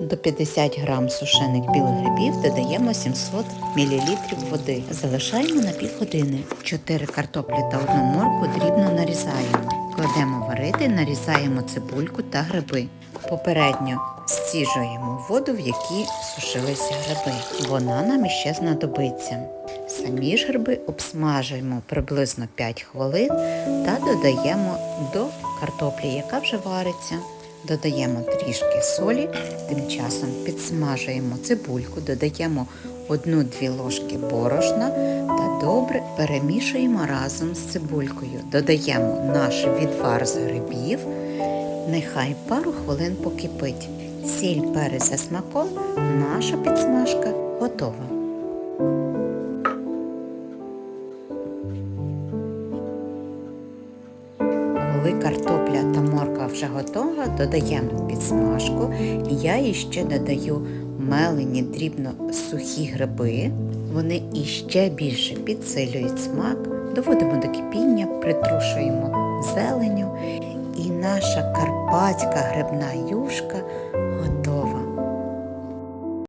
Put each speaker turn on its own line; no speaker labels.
До 50 грам сушених білих грибів додаємо 700 мл води. Залишаємо на півгодини. 4 картоплі та одну морку дрібно нарізаємо. Кладемо варити, нарізаємо цибульку та гриби. Попередньо стіжуємо воду, в якій сушилися гриби. Вона нам іще знадобиться. Самі ж гриби обсмажуємо приблизно 5 хвилин та додаємо до картоплі, яка вже вариться. Додаємо трішки солі, тим часом підсмажуємо цибульку, додаємо 1-2 ложки борошна та добре перемішуємо разом з цибулькою. Додаємо наш відвар з грибів, нехай пару хвилин покипить. Сіль перець за смаком, наша підсмажка готова. Коли картопля та морква вже готова, додаємо підсмажку. Я іще додаю мелені дрібно сухі гриби. Вони іще більше підсилюють смак. Доводимо до кипіння, притрушуємо зеленю. І наша карпатська грибна юшка